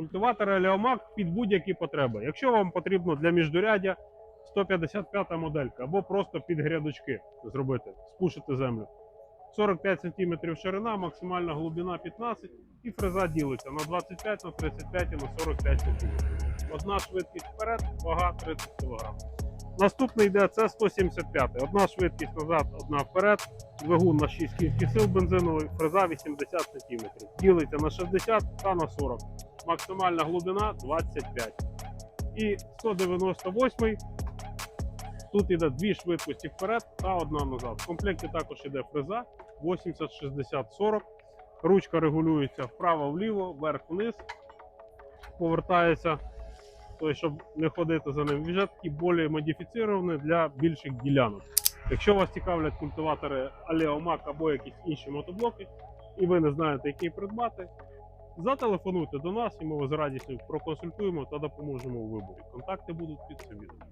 Культиватор Елеомак під будь-які потреби. Якщо вам потрібно для міждурядя 155 моделька або просто під грядочки зробити, спушити землю. 45 см ширина, максимальна глибина 15 і фреза ділиться на 25, на 35 і на 45 см. Одна швидкість вперед, вага 30 кг. Наступний йде це 175. Одна швидкість назад, одна вперед. Двигун на 6 кінських сил бензиновий, фреза 80 см. Ділиться на 60 та на 40. Максимальна глибина 25. І 198 Тут іде дві швидкості вперед та одна назад. В комплекті також іде фреза 80, 60, 40. Ручка регулюється вправо-вліво, вверх-вниз. Повертається, тобто, щоб не ходити за ним. Вже такий більш модифіціровані для більших ділянок. Якщо вас цікавлять культиватори Алеомак або якісь інші мотоблоки, і ви не знаєте, який придбати, зателефонуйте до нас і ми вас з радістю проконсультуємо та допоможемо у виборі. Контакти будуть під цим відео.